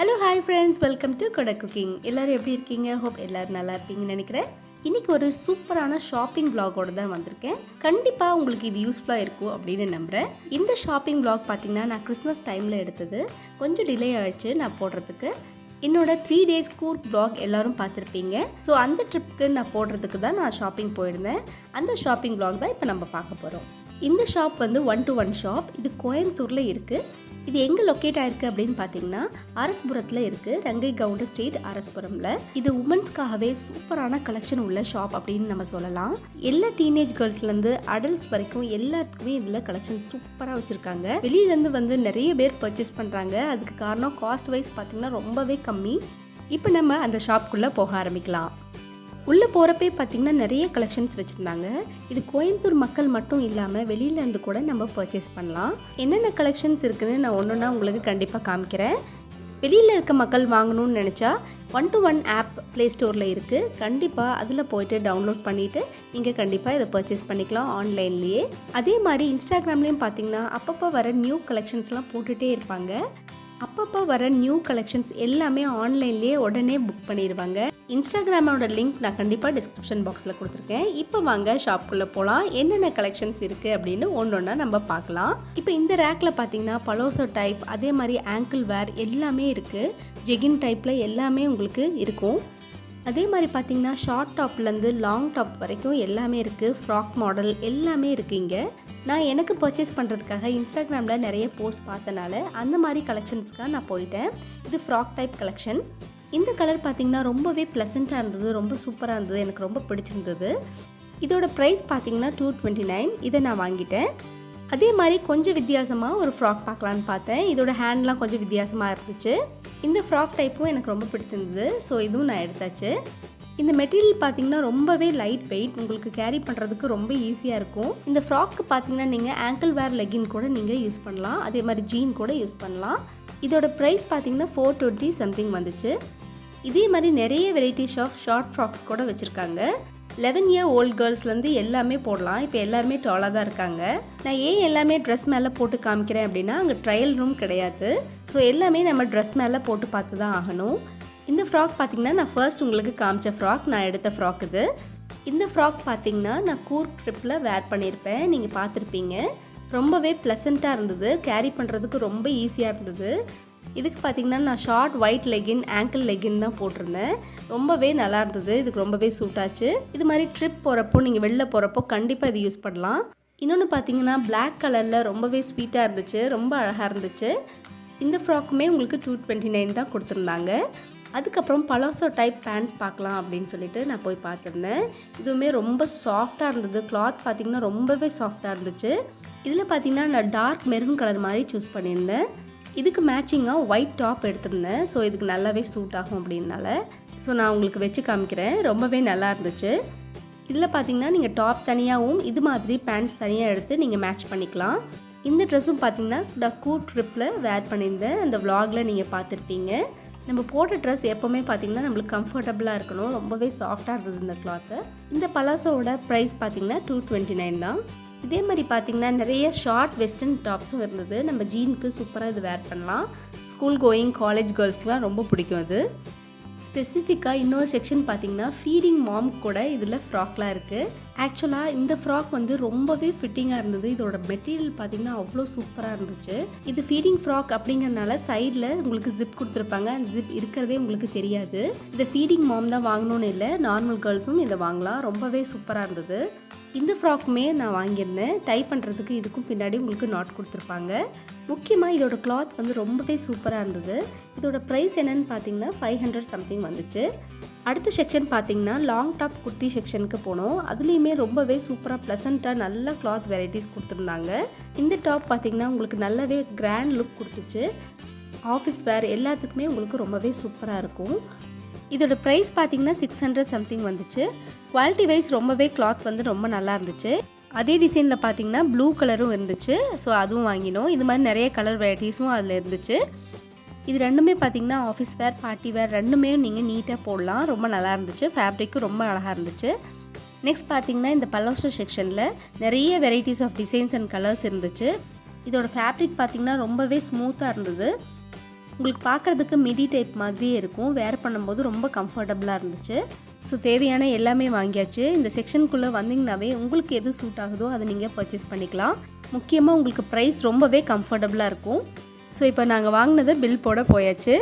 Hello hi friends welcome to Kodai cooking எல்லோரும் எப்படி இருக்கீங்க? ஹோப் எல்லோரும் நல்லா இருப்பீங்கன்னு நினைக்கிறேன். இன்றைக்கி ஒரு சூப்பரான ஷாப்பிங் பிளாகோடு தான் வந்திருக்கேன். கண்டிப்பாக உங்களுக்கு இது யூஸ்ஃபுல்லாக இருக்கும் அப்படின்னு நம்புகிறேன் இந்த ஷாப்பிங் பிளாக் பார்த்திங்கன்னா நான் கிறிஸ்மஸ் டைமில் எடுத்தது. கொஞ்சம் டிலே ஆகிடுச்சு நான் போடுறதுக்கு. என்னோட த்ரீ டேஸ் கூர் பிளாக் எல்லாரும் பார்த்துருப்பீங்க. ஸோ அந்த ட்ரிப்புக்கு நான் போடுறதுக்கு தான் நான் ஷாப்பிங் போயிருந்தேன். அந்த ஷாப்பிங் பிளாக் தான் இப்போ நம்ம பார்க்க போகிறோம் இந்த ஷாப் வந்து ஒன் டு ஒன் ஷாப் இது கோயம்புத்தூரில் இருக்குது இது எங்கே லொக்கேட் ஆயிருக்கு அப்படின்னு பார்த்தீங்கன்னா அரஸ்புரத்தில் இருக்குது ரங்கை கவுண்டர் ஸ்ட்ரீட் அரஸ்புரமில் இது உமன்ஸ்க்காகவே சூப்பரான கலெக்ஷன் உள்ள ஷாப் அப்படின்னு நம்ம சொல்லலாம். எல்லா டீனேஜ் கேர்ள்ஸ்லேருந்து அடல்ட்ஸ் வரைக்கும் எல்லாத்துக்குமே இதில் கலெக்ஷன் சூப்பராக வச்சுருக்காங்க. வெளியிலேருந்து வந்து நிறைய பேர் பர்ச்சேஸ் பண்ணுறாங்க அதுக்கு காரணம் காஸ்ட் வைஸ் பார்த்திங்கன்னா ரொம்பவே கம்மி. இப்போ நம்ம அந்த ஷாப்குள்ளே போக ஆரம்பிக்கலாம். உள்ளே போகிறப்பே பார்த்தீங்கன்னா நிறைய கலெக்ஷன்ஸ் வச்சுருந்தாங்க. இது கோயம்புத்தூர் மக்கள் மட்டும் இல்லாமல் வெளியிலேருந்து கூட நம்ம பர்ச்சேஸ் பண்ணலாம். என்னென்ன கலெக்ஷன்ஸ் இருக்குதுன்னு நான் ஒன்று ஒன்றா உங்களுக்கு கண்டிப்பாக காமிக்கிறேன். வெளியில் இருக்க மக்கள் வாங்கணும்னு நினச்சா one two one app play ஸ்டோரில் இருக்குது கண்டிப்பாக அதில் போயிட்டு டவுன்லோட் பண்ணிவிட்டு நீங்கள் கண்டிப்பாக இதை பர்ச்சேஸ் பண்ணிக்கலாம் ஆன்லைன்லேயே அதே மாதிரி இன்ஸ்டாகிராம்லேயும் பார்த்தீங்கன்னா அப்பப்போ வர நியூ கலெக்ஷன்ஸ்லாம் போட்டுகிட்டே இருப்பாங்க. அப்பப்போ வர நியூ கலெக்ஷன்ஸ் எல்லாமே ஆன்லைன்லேயே உடனே புக் பண்ணிடுவாங்க இன்ஸ்டாகிராமோட லிங்க் நான் கண்டிப்பாக டிஸ்கிரிப்ஷன் பாக்ஸில் கொடுத்துருக்கேன். இப்போ வாங்க ஷாப்புக்குள்ளே போகலாம் என்னென்ன கலெக்ஷன்ஸ் இருக்குது அப்படின்னு ஒன்று ஒன்றா நம்ம பார்க்கலாம். இப்போ இந்த ரேக்கில் பார்த்தீங்கன்னா பலோசோ டைப் அதே மாதிரி ஆங்கிள் வேர் எல்லாமே இருக்குது ஜெகின் டைப்பில் எல்லாமே உங்களுக்கு இருக்கும். அதே மாதிரி பார்த்தீங்கன்னா ஷார்ட் டாப்லேருந்து லாங் டாப் வரைக்கும் எல்லாமே இருக்குது ஃப்ராக் மாடல் எல்லாமே இருக்குது இங்கே. நான் எனக்கு பர்ச்சேஸ் பண்ணுறதுக்காக இன்ஸ்டாகிராமில் நிறைய போஸ்ட் பார்த்தனால அந்த மாதிரி கலெக்ஷன்ஸ்க்காக நான் போயிட்டேன். இது ஃப்ராக் டைப் கலெக்ஷன் இந்த கலர் பார்த்தீங்கன்னா ரொம்பவே ப்ளசண்ட்டாக இருந்தது ரொம்ப சூப்பராக இருந்தது எனக்கு ரொம்ப பிடிச்சிருந்தது. இதோட ப்ரைஸ் பார்த்தீங்கன்னா டூ டுவெண்ட்டி நைன் இதை நான் வாங்கிட்டேன். அதே மாதிரி கொஞ்சம் வித்தியாசமாக ஒரு ஃப்ராக் பார்க்கலான்னு பார்த்தேன். இதோட ஹேண்ட்லாம் கொஞ்சம் வித்தியாசமாக இருந்துச்சு. இந்த ஃப்ராக் டைப்பும் எனக்கு ரொம்ப பிடிச்சிருந்தது. ஸோ இதுவும் நான் எடுத்தாச்சு. இந்த மெட்டீரியல் பார்த்தீங்கன்னா ரொம்பவே லைட் வெயிட் உங்களுக்கு கேரி பண்ணுறதுக்கு ரொம்ப ஈஸியாக இருக்கும். இந்த ஃப்ராக்கு பார்த்தீங்கன்னா நீங்கள் ஆங்கிள் வேர் லெகின் கூட நீங்கள் யூஸ் பண்ணலாம். அதே மாதிரி ஜீன் கூட யூஸ் பண்ணலாம். இதோட ப்ரைஸ் பார்த்தீங்கன்னா ஃபோர் டுவெண்ட்டி சம்திங் வந்துச்சு. இதே மாதிரி நிறைய வெரைட்டிஸ் ஆஃப் ஷார்ட் ஃப்ராக்ஸ் கூட வச்சுருக்காங்க. லெவன் இயர் ஓல்ட் கேர்ள்ஸ்லேருந்து எல்லாமே போடலாம். இப்போ எல்லாருமே டாலாக தான் இருக்காங்க. நான் ஏன் எல்லாமே ட்ரெஸ் மேலே போட்டு காமிக்கிறேன் அப்படின்னா அங்கே ட்ரையல் ரூம் கிடையாது. ஸோ எல்லாமே நம்ம ட்ரெஸ் மேலே போட்டு பார்த்து தான் ஆகணும். இந்த ஃப்ராக் பார்த்தீங்கன்னா நான் ஃபர்ஸ்ட் உங்களுக்கு காமிச்ச ஃப்ராக் நான் எடுத்த ஃப்ராக் இது. இந்த ஃப்ராக் பார்த்திங்கன்னா நான் கூர்க் ட்ரிப்பில் வேர் பண்ணியிருப்பேன் நீங்கள் பார்த்துருப்பீங்க. ரொம்பவே ப்ளசண்ட்டாக இருந்தது. கேரி பண்ணுறதுக்கு ரொம்ப ஈஸியாக இருந்தது. இதுக்கு பார்த்தீங்கன்னா நான் short white legging ankle legging தான் போட்டிருந்தேன். ரொம்பவே நல்லா இருந்தது. இதுக்கு ரொம்பவே சூட் ஆச்சு. இது மாதிரி ட்ரிப் போகிறப்போ நீங்கள் வெளில போகிறப்போ கண்டிப்பாக இது யூஸ் பண்ணலாம். இன்னொன்று பார்த்தீங்கன்னா பிளாக் கலரில் ரொம்பவே ஸ்வீட்டாக இருந்துச்சு. ரொம்ப அழகாக இருந்துச்சு. இந்த ஃப்ராக்குமே உங்களுக்கு டூ டுவெண்ட்டி நைன் தான் கொடுத்துருந்தாங்க. அதுக்கப்புறம் பலோசோ டைப் பேண்ட்ஸ் பார்க்கலாம் அப்படின்னு சொல்லிட்டு நான் போய் பார்த்துருந்தேன். இதுவுமே ரொம்ப சாஃப்டாக இருந்தது. கிளாத் பார்த்திங்கன்னா ரொம்பவே சாஃப்டாக இருந்துச்சு. இதில் பார்த்தீங்கன்னா நான் டார்க் மெரூன் கலர் மாதிரி சூஸ் பண்ணியிருந்தேன். இதுக்கு மேட்சிங்காக ஒயிட் டாப் எடுத்திருந்தேன். ஸோ இதுக்கு நல்லாவே சூட் ஆகும் அப்படின்னால ஸோ நான் உங்களுக்கு வச்சு காமிக்கிறேன். ரொம்பவே நல்லா இருந்துச்சு. இதில் பார்த்தீங்கன்னா நீங்கள் டாப் தனியாகவும் இது மாதிரி பேண்ட்ஸ் தனியாக எடுத்து நீங்கள் மேட்ச் பண்ணிக்கலாம். இந்த ட்ரெஸ்ஸும் பார்த்தீங்கன்னா நான் கூட் ட்ரிப்பில் வேர் பண்ணியிருந்தேன். அந்த விலாகில் நீங்கள் பார்த்துருப்பீங்க நம்ம போட்ட ட்ரெஸ் எப்போவுமே பார்த்தீங்கன்னா நம்மளுக்கு கம்ஃபர்டபுளாக இருக்கணும். ரொம்பவே சாஃப்டாக இருந்தது இந்த கிளாத்து இந்த பலாசோவோட ப்ரைஸ் பார்த்தீங்கன்னா டூ டுவெண்ட்டி நைன் தான். இதே மாதிரி பார்த்திங்கன்னா நிறைய ஷார்ட் வெஸ்டர்ன் டாப்ஸும் இருந்தது. நம்ம ஜீனுக்கு சூப்பராக இது வேர் பண்ணலாம். ஸ்கூல் கோயிங் காலேஜ் கேர்ள்ஸ்க்குலாம் ரொம்ப பிடிக்கும் அது. ஸ்பெசிஃபிக்காக இன்னொரு செக்ஷன் பார்த்தீங்கன்னா ஃபீடிங் மாம் கூட இதில் ஃப்ராக்லாம் இருக்குது ஆக்சுவலாக இந்த ஃப்ராக் வந்து ரொம்பவே ஃபிட்டிங்காக இருந்தது. இதோட மெட்டீரியல் பார்த்தீங்கன்னா அவ்வளோ சூப்பராக இருந்துச்சு. இது ஃபீடிங் ஃப்ராக் அப்படிங்கிறனால சைடில் உங்களுக்கு ஜிப் கொடுத்துருப்பாங்க. அந்த ஜிப் இருக்கிறதே உங்களுக்கு தெரியாது. இதை ஃபீடிங் மாம் தான் வாங்கணும்னு இல்லை நார்மல் கேர்ள்ஸும் இதை வாங்கலாம். ரொம்பவே சூப்பராக இருந்தது. இந்த ஃப்ராக்குமே நான் வாங்கியிருந்தேன். டை பண்ணுறதுக்கு இதுக்கும் பின்னாடி உங்களுக்கு நாட் கொடுத்துருப்பாங்க. முக்கியமாக இதோட கிளாத் வந்து ரொம்பவே சூப்பராக இருந்தது. இதோட ப்ரைஸ் என்னன்னு பார்த்தீங்கன்னா ஃபைவ் ஹண்ட்ரட் சம்திங் வந்துச்சு. அடுத்த செக்ஷன் பார்த்தீங்கன்னா லாங் டாப் குர்த்தி செக்ஷனுக்கு போனோம். அதுலேயுமே ரொம்பவே சூப்பராக ப்ளசண்ட்டாக நல்ல கிளாத் வெரைட்டிஸ் கொடுத்துருந்தாங்க. இந்த டாப் பார்த்தீங்கன்னா உங்களுக்கு நல்லாவே கிராண்ட் லுக் கொடுத்துச்சு. ஆஃபீஸ் வேர் எல்லாத்துக்குமே உங்களுக்கு ரொம்பவே சூப்பராக இருக்கும். இதோட ப்ரைஸ் பார்த்தீங்கன்னா சிக்ஸ் ஹண்ட்ரட் சம்திங் வந்துச்சு. குவாலிட்டி வைஸ் ரொம்பவே கிளாத் வந்து ரொம்ப நல்லா இருந்துச்சு. அதே டிசைனில் பார்த்தீங்கன்னா ப்ளூ கலரும் இருந்துச்சு. ஸோ அதுவும் வாங்கினோம். இது மாதிரி நிறைய கலர் வெரைட்டிஸும் அதில் இருந்துச்சு. இது ரெண்டுமே பார்த்தீங்கன்னா ஆஃபீஸ் வேர் பார்ட்டி வேர் ரெண்டுமே நீங்கள் நீட்டாக போடலாம். ரொம்ப நல்லா இருந்துச்சு. ஃபேப்ரிக்கும் ரொம்ப அழகாக இருந்துச்சு. நெக்ஸ்ட் பார்த்தீங்கன்னா இந்த பல்லோஸ்டர் செக்ஷனில் நிறைய varieties of designs and colours இருந்துச்சு. இதோட ஃபேப்ரிக் பார்த்தீங்கன்னா ரொம்பவே ஸ்மூத்தாக இருந்தது. உங்களுக்கு பார்க்குறதுக்கு மிடி டைப் மாதிரியே இருக்கும். வேர் பண்ணும்போது ரொம்ப கம்ஃபர்டபுளாக இருந்துச்சு. ஸோ தேவையான எல்லாமே வாங்கியாச்சு. இந்த செக்ஷனுக்குள்ளே வந்தீங்கனாவே உங்களுக்கு எது சூட் ஆகுதோ அதை நீங்கள் பர்ச்சேஸ் பண்ணிக்கலாம். முக்கியமாக உங்களுக்கு ப்ரைஸ் ரொம்பவே கம்ஃபர்டபுளாக இருக்கும். ஸோ இப்போ நாங்கள் வாங்கினதை பில் போட போயாச்சு.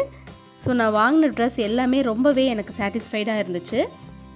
ஸோ நான் வாங்கின ட்ரெஸ் எல்லாமே ரொம்பவே எனக்கு சாட்டிஸ்ஃபைடாக இருந்துச்சு.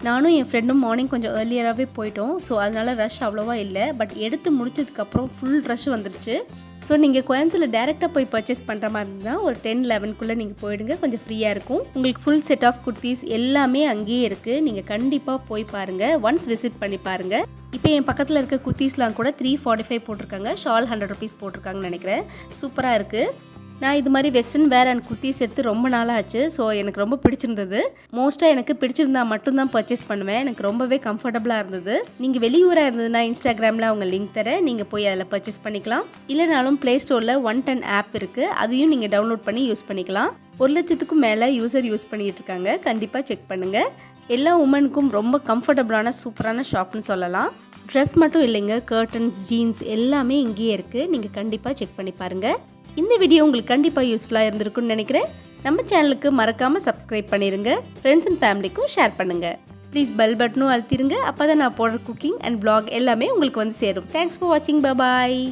நானும் என் ஃப்ரெண்டும் மார்னிங் கொஞ்சம் ஏர்லியராகவே போயிட்டோம். ஸோ அதனால் ரஷ் அவ்வளோவா இல்லை. பட் எடுத்து முடிச்சதுக்கப்புறம் ஃபுல் ரஷ் வந்துருச்சு. ஸோ நீங்கள் கோயம்புத்தூரில் டேரெக்டாக போய் பர்ச்சேஸ் பண்ணுற மாதிரி இருந்தால் ஒரு டென் லெவன்க்குள்ளே நீங்கள் போயிடுங்க. கொஞ்சம் ஃப்ரீயாக இருக்கும். உங்களுக்கு ஃபுல் செட் ஆஃப் குர்த்திஸ் எல்லாமே அங்கேயே இருக்குது நீங்கள் கண்டிப்பாக போய் பாருங்கள் ஒன்ஸ் விசிட் பண்ணி பாருங்கள் இப்போ என் பக்கத்தில் இருக்க குர்த்திஸ்லாம் கூட த்ரீ ஃபார்ட்டி ஃபைவ் போட்டிருக்காங்க. ஷால் ஹண்ட்ரட் ருபீஸ் போட்டிருக்காங்கன்னு நினைக்கிறேன். சூப்பராக இருக்குது நான் இது மாதிரி வெஸ்டர்ன் வேர் அண்ட் குர்த்திஸ் எடுத்து ரொம்ப நாளாச்சு. ஸோ எனக்கு ரொம்ப பிடிச்சிருந்தது. மோஸ்ட்டாக எனக்கு பிடிச்சிருந்தா மட்டும்தான் பர்ச்சேஸ் பண்ணுவேன். எனக்கு ரொம்பவே கம்ஃபர்டபுளாக இருந்தது. நீங்கள் வெளியூராக இருந்ததுன்னா இன்ஸ்டாகிராமில் அவங்க லிங்க் தரேன் நீங்கள் போய் அதில் பர்ச்சேஸ் பண்ணிக்கலாம். இல்லைனாலும் ப்ளே ஸ்டோரில் ஒன் டென் ஆப் இருக்குது அதையும் நீங்கள் டவுன்லோட் பண்ணி யூஸ் பண்ணிக்கலாம். ஒரு லட்சத்துக்கும் மேலே யூசர் யூஸ் பண்ணிகிட்டு இருக்காங்க. கண்டிப்பாக செக் பண்ணுங்கள் எல்லா உமனுக்கும் ரொம்ப கம்ஃபர்டபுளான சூப்பரான ஷாப்னு சொல்லலாம். ட்ரெஸ் மட்டும் இல்லைங்க. கர்டன்ஸ் ஜீன்ஸ் எல்லாமே இங்கேயே இருக்குது நீங்கள் கண்டிப்பாக செக் பண்ணி பாருங்கள் இந்த வீடியோ உங்களுக்கு கண்டிப்பாக யூஸ்ஃபுல்லாக இருந்திருக்கும்னு நினைக்கிறேன். நம்ம சேனலுக்கு மறக்காமல் சப்ஸ்கிரைப் பண்ணிடுங்க ஃப்ரெண்ட்ஸ் அண்ட் ஃபேமிலிக்கும் ஷேர் பண்ணுங்கள் ப்ளீஸ் பெல் பட்டனும் அழுத்திடுங்க அப்போ தான் நான் போடுற குக்கிங் அண்ட் ப்ளாக் எல்லாமே உங்களுக்கு வந்து சேரும். தேங்க்ஸ் ஃபார் வாட்சிங் பாய்